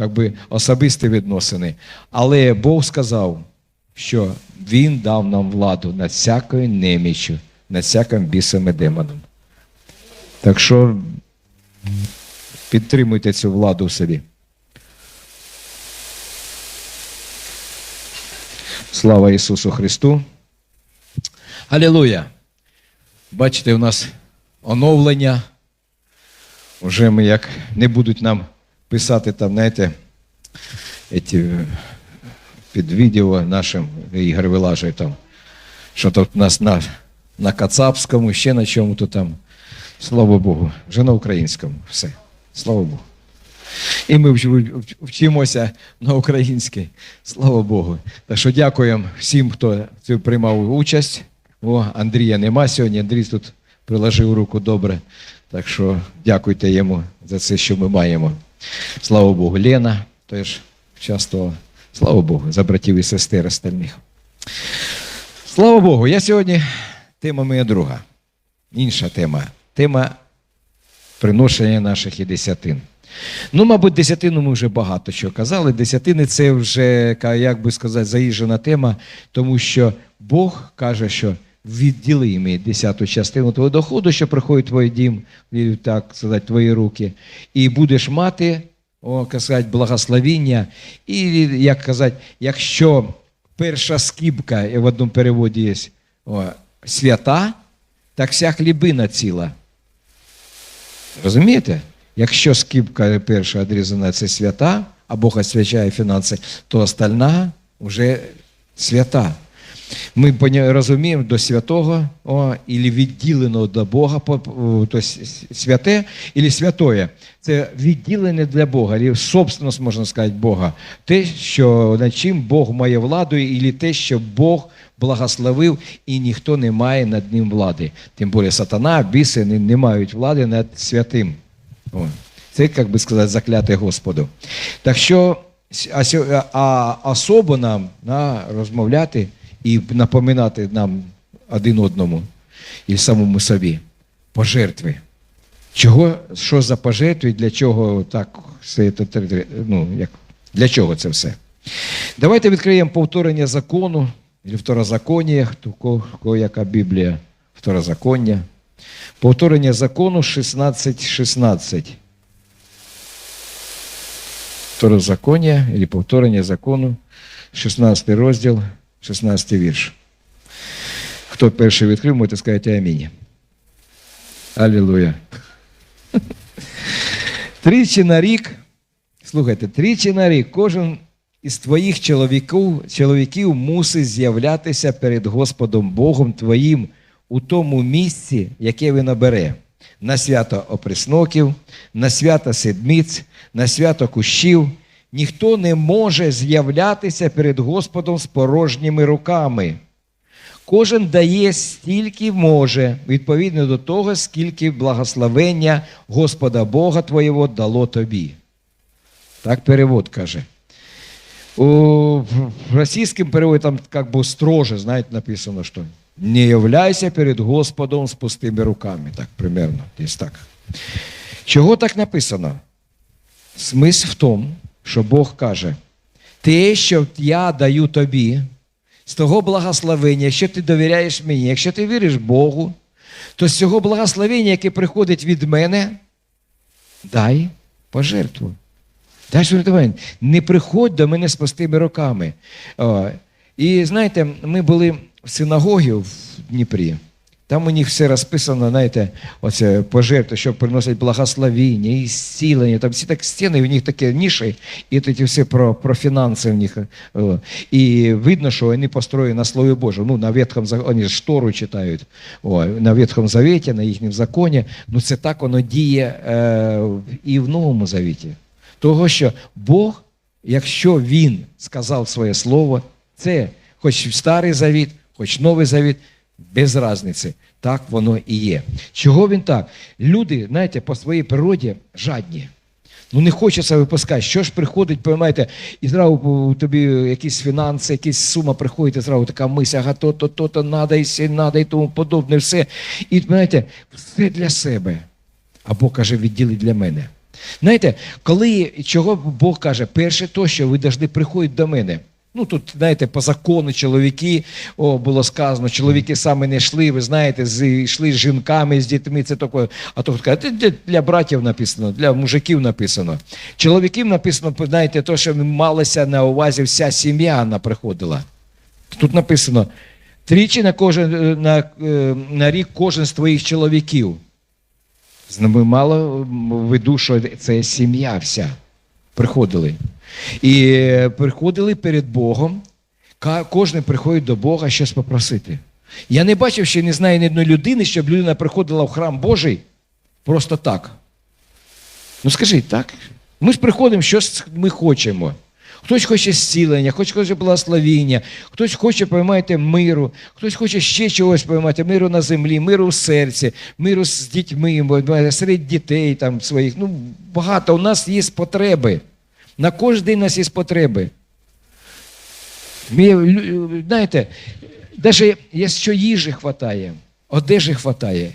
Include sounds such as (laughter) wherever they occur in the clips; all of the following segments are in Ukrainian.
як би, особисті відносини. Але Бог сказав, що Він дав нам владу над всякою неміччю, над всяким бісом і демоном. Так що підтримуйте цю владу в собі. Слава Ісусу Христу. Алілуя! Бачите, у нас оновлення. Уже ми як не будуть нам писати там, знаєте, е, під відео нашим Ігор вилажує там, що тут у нас на, на Кацапському, ще на чому-то там. Слава Богу, вже на українському. Все. Слава Богу. І ми вч- вч- вчимося на українській. Слава Богу. Так що дякуємо всім, хто приймав участь. О, Андрія нема сьогодні. Андрій тут приложив руку добре. Так що дякуйте йому за це, що ми маємо. Слава Богу, Лена теж часто. Слава Богу, за братів і сестер остальних. Слава Богу, я сьогодні тема моя друга. Інша тема. Тема приношення наших і десятин. Ну, мабуть, десятину ми вже багато що казали. Десятини це вже, як би сказати, заїжджена тема, тому що Бог каже, що відділи мені десяту частину твого доходу, що приходить твій дім, так сказати, твої руки, і будеш мати, о, казати, благословіння. І, як казати, якщо перша скібка, в одному переводі є о, свята, так вся хлібина ціла. Розумієте? Якщо скибка перша відрізана це свята, а Бог освячає фінанси, то остальна вже свята. Ми розуміємо до святого, о, і відділено до Бога, по- по- то есть святе і святоє. Це відділене для Бога, і собственность, можна сказати, Бога. Те, що над чим Бог має владу, і те, що Бог благословив, і ніхто не має над ним влади. Тим більше сатана, біси не, не мають влади над святим. О, це, як би сказати, закляте Господу. Так що, а, а особо нам на, розмовляти і напоминати нам один одному і самому собі пожертви. Чого, що за пожертви, для чого так все це, ну, як, для чого це все? Давайте відкриємо повторення закону, второзаконня, яка Біблія, второзаконня. Повторення закону 16.16. 16. Второзаконня, або повторення закону, 16 розділ, 16 вірш. Хто перший відкрив, можете сказати амінь. Алілуя. (laughs) Тричі на рік, слухайте, тричі на рік кожен із твоїх чоловіків, чоловіків мусить з'являтися перед Господом Богом твоїм у тому місці, яке він обере. На свято опресноків, на свято седмиць, на свято кущів. Ніхто не може з'являтися перед Господом з порожніми руками. Кожен дає стільки може, відповідно до того, скільки благословення Господа Бога Твоєго дало тобі. Так перевод каже. У російському переводі там как бы строже, знаєте, написано, що не являйся перед Господом з пустими руками. Так, примерно, десь так. Чого так написано? Смисл в тому, що Бог каже, те, що я даю тобі, з того благословення, якщо ти довіряєш мені, якщо ти віриш Богу, то з цього благословення, яке приходить від мене, дай пожертву. Дай жертвування. Не приходь до мене з пустими руками. І знаєте, ми були в синагогі в Дніпрі. Там у них все розписано, знаєте, оце пожертви, що приносять благословіння і зцілення. Там всі так стіни, у них такі ніші, і тоді все про, про фінанси в них. І видно, що вони построєні на Слові Божому. Ну, на Ветхом вони ж Тору читають. О, на Ветхому Завіті, на їхньому законі. Ну, це так воно діє е, і в Новому Завіті. Того, що Бог, якщо Він сказав своє слово, це хоч старий завіт, хоч новий завіт, без різниці. Так воно і є. Чого він так? Люди, знаєте, по своїй природі жадні. Ну не хочеться випускати. Що ж приходить, поймаєте, і зразу тобі якісь фінанси, якась сума приходить, і зразу така мисль, ага, то, то, то, то, надо, і все, надо, і тому подобне, все. І знаєте, все для себе. або каже, відділи для мене. Знаєте, коли чого Бог каже, перше то, що ви повинні приходити до мене. Ну тут, знаєте, по закону чоловіки, о, було сказано, чоловіки саме не йшли, ви знаєте, з, йшли з жінками, з дітьми, це таке. А то каже, «Це для, братів написано, для мужиків написано. Чоловіків написано, знаєте, то, що малося на увазі, вся сім'я вона приходила. Тут написано: тричі на кожен е, на, е, на рік кожен з твоїх чоловіків. Ми мало виду, що це сім'я вся. Приходили. І приходили перед Богом. Кожен приходить до Бога щось попросити. Я не бачив, ще не знаю ні одної людини, щоб людина приходила в храм Божий просто так. Ну скажіть, так? Ми ж приходимо, щось ми хочемо. Хтось хоче зцілення, хтось хоче благословіння, хтось хоче, поймайте, миру, хтось хоче ще чогось поймати, миру на землі, миру в серці, миру з дітьми, серед дітей там своїх. Ну, багато. У нас є потреби. На кожен у нас є потреби. Ми, знаєте, навіть якщо їжі вистачає, одежі вистачає,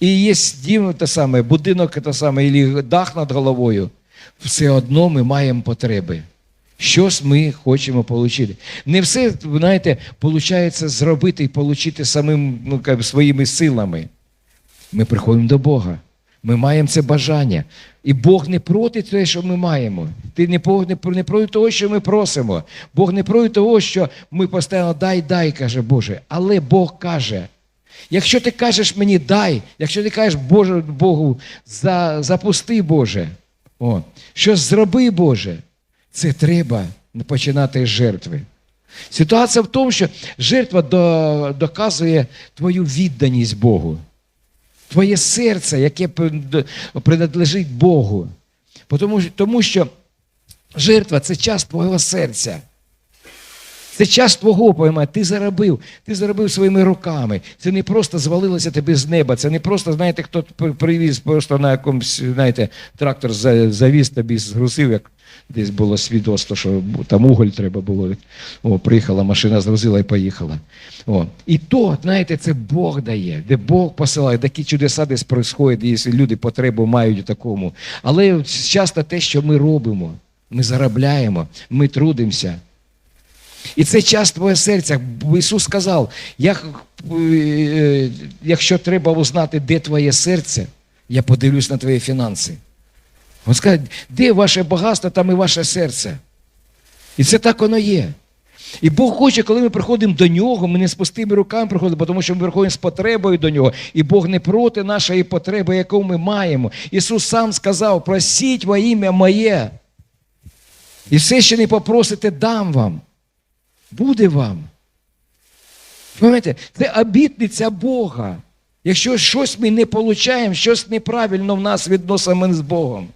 і є дім те саме, будинок те саме, і дах над головою, все одно ми маємо потреби. Щось ми хочемо отримати. Не все, знаєте, виходить зробити і отримати самим ну, своїми силами. Ми приходимо до Бога. Ми маємо це бажання. І Бог не проти того, що ми маємо. Ти не, не, проти того, що ми просимо. Бог не проти того, що ми постійно дай, дай, каже Боже. Але Бог каже. Якщо ти кажеш мені дай, якщо ти кажеш Боже, Богу, за, запусти Боже, о, щось зроби Боже, це треба починати з жертви. Ситуація в тому, що жертва до, доказує твою відданість Богу твоє серце, яке принадлежить Богу. Тому, тому що жертва це час твого серця. Це час твого пойма. Ти заробив, ти заробив своїми руками. Це не просто звалилося тобі з неба. Це не просто, знаєте, хто привіз просто на якомусь, знаєте, трактор завіз тобі, згрузив, як десь було свідоцтво, що там уголь треба було. О, приїхала машина, згрузила і поїхала. О. І то, знаєте, це Бог дає, де Бог посилає, такі чудеса десь происходять, якщо люди потребу мають у такому. Але часто те, що ми робимо, ми заробляємо, ми трудимося. І це час твого серця. Ісус сказав, як, е, якщо треба узнати, де твоє серце, я подивлюсь на твої фінанси. Він скаже, де ваше багатство, там і ваше серце. І це так воно є. І Бог хоче, коли ми приходимо до нього, ми не з пустими руками приходимо, тому що ми приходимо з потребою до нього. І Бог не проти нашої потреби, яку ми маємо. Ісус сам сказав: просіть во ім'я моє. І все, що не попросите, дам вам. Буде вам. Пам'ятаєте, це обітниця Бога. Якщо щось ми не получаємо, щось неправильно в нас відносимо з Богом.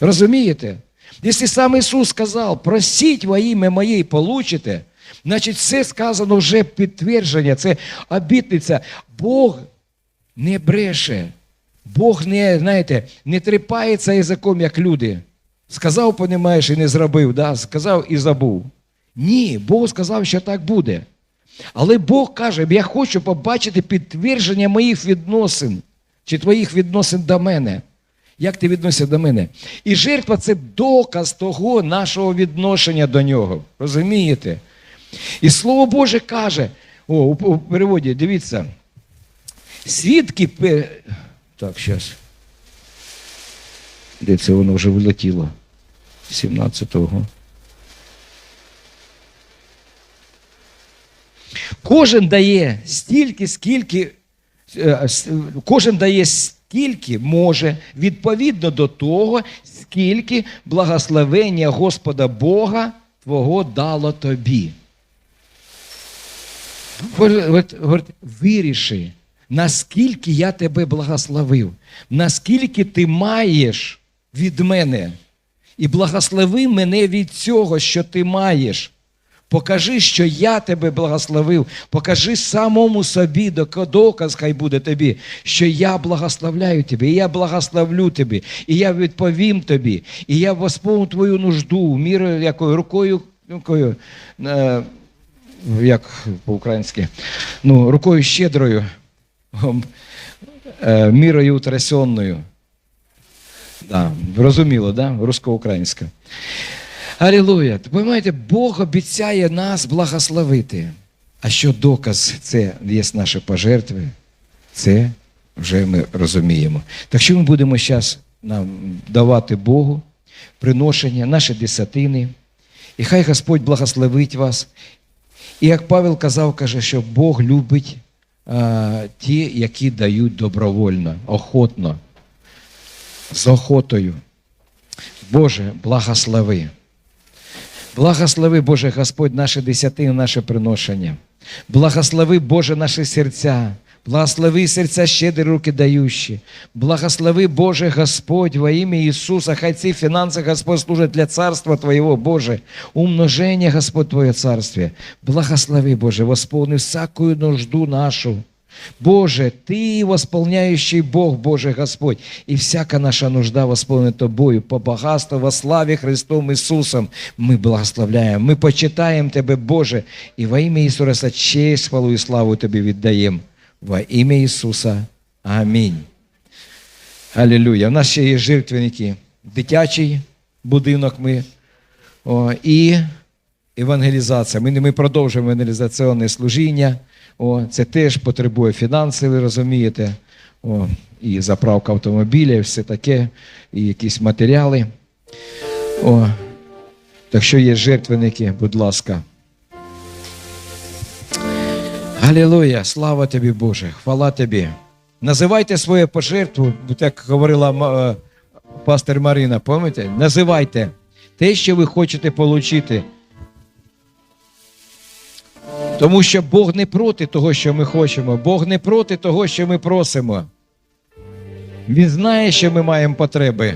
Розумієте? Якщо сам Ісус сказав, просіть во ім'я моє і получите, значить все сказано вже підтвердження, це обітниця. Бог не бреше. Бог не, знаєте, не тріпається язиком, як люди. Сказав, понімаєш, і не зробив, да? сказав і забув. Ні, Бог сказав, що так буде. Але Бог каже, я хочу побачити підтвердження моїх відносин чи твоїх відносин до мене. Як ти відносишся до мене? І жертва це доказ того нашого відношення до нього. Розумієте? І Слово Боже каже, о, у, переводі, дивіться, свідки. Так, зараз. Де це воно вже вилетіло? 17-го. Кожен дає стільки, скільки, е, кожен дає стільки може відповідно до того, скільки благословення Господа Бога Твого дало тобі. Говорить, виріши, наскільки я тебе благословив, наскільки ти маєш від мене. І благослови мене від цього, що ти маєш. Покажи, що я тебе благословив. Покажи самому собі, доказ хай буде тобі, що я благословляю тебе, і я благословлю тебе, і я відповім тобі, і я восполню твою нужду, мірою якою рукою, якою, е, як по-українськи, ну, рукою щедрою, е, мірою утрясенною. Да, розуміло, да? русско-українська. Алілуя. Ви Бог обіцяє нас благословити. А що доказ це є наші пожертви, це вже ми розуміємо. Так що ми будемо зараз нам давати Богу приношення, наші десятини. І хай Господь благословить вас. І як Павел казав, каже, що Бог любить а, ті, які дають добровольно, охотно, з охотою. Боже, благослови. Благослови, Боже Господь, наші десятини, наше приношення. Благослови, Боже, наші серця. Благослови серця щедрі руки дающі. Благослови, Боже Господь, во ім'я Ісуса. Хай ці фінанси, Господь, служать для царства Твоєго, Боже. Умноження, Господь, Твоє царствие. Благослови, Боже, восполни всякую нужду нашу. Боже, Ты восполняющий Бог, Боже Господь, и всяка наша нужда восполнена Тобою по богатству во славе Христом Иисусом. Мы благословляем, мы почитаем Тебе, Боже, и во имя Иисуса честь, хвалу и славу Тебе віддаємо. Во ім'я Ісуса. Амінь. Алілюя. У нас ще є жертвенники. Дитячий будинок ми. О, і евангелізація. Ми, ми продовжуємо евангелізаційне служіння. О, це теж потребує фінансів, ви розумієте. О, і заправка автомобіля, і все таке, і якісь матеріали. О, так що є жертвенники, будь ласка. Галілуя, слава тобі, Боже, хвала тобі. Називайте своє пожертву, як говорила е, пастор Марина, пам'ятаєте? Називайте те, що ви хочете отримати. Тому що Бог не проти того, що ми хочемо, Бог не проти того, що ми просимо. Він знає, що ми маємо потреби.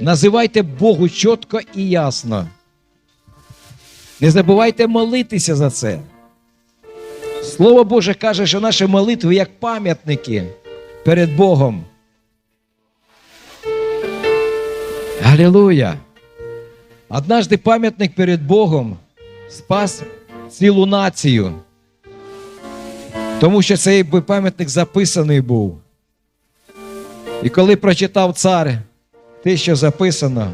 Називайте Богу чітко і ясно. Не забувайте молитися за це. Слово Боже каже, що наші молитви як пам'ятники перед Богом. Аллилуйя! Однажды пам'ятник перед Богом спас цілу націю. Тому що цей пам'ятник записаний був. І коли прочитав цар те, що записано,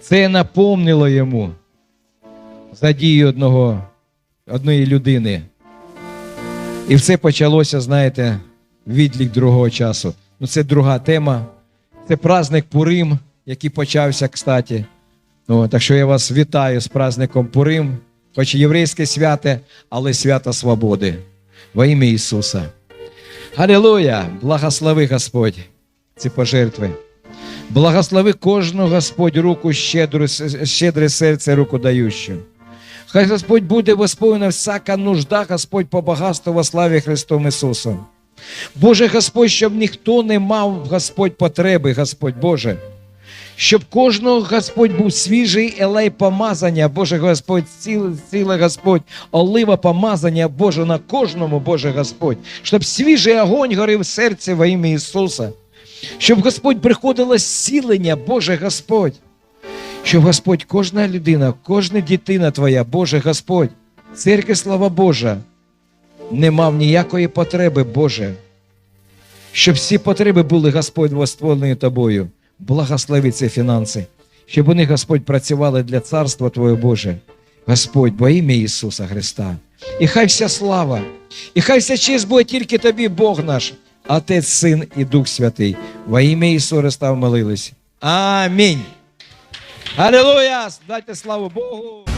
це напомнило йому за дію одного, одної людини. І все почалося, знаєте, відлік другого часу. Ну, це друга тема. Це праздник Пурим, який почався, кстати. Ну, так що я вас вітаю з праздником Пурим, хоч і єврейське святе, але свято свободи. Во ім'я Ісуса. Алілуя! Благослови Господь ці пожертви. Благослови кожну Господь руку щедру, щедре серце руку дающу. Хай Господь буде восполнена всяка нужда, Господь по багатству во славі Христом Ісусом. Боже Господь, щоб ніхто не мав Господь потреби, Господь Боже. Щоб кожного Господь був свіжий елей помазання, Боже Господь, ціле, ціле Господь, олива помазання, Боже, на кожному, Боже Господь, щоб свіжий огонь горив в серці во ім'я Ісуса. Щоб Господь приходило зцілення, Боже Господь. Щоб Господь, кожна людина, кожна дитина Твоя, Боже Господь, церкви, слава Божа, не мав ніякої потреби, Боже. Щоб всі потреби були, Господь, восполнені Тобою. Благослови ці фінанси, щоб вони, Господь, працювали для Царства Твоє Боже. Господь, во ім'я Ісуса Христа. І хай вся слава, і хай вся честь буде тільки Тобі, Бог наш, Отець, Син і Дух Святий. Во ім'я Ісуса Христа молились. Амінь. Аллилуйя! Дайте славу Богу!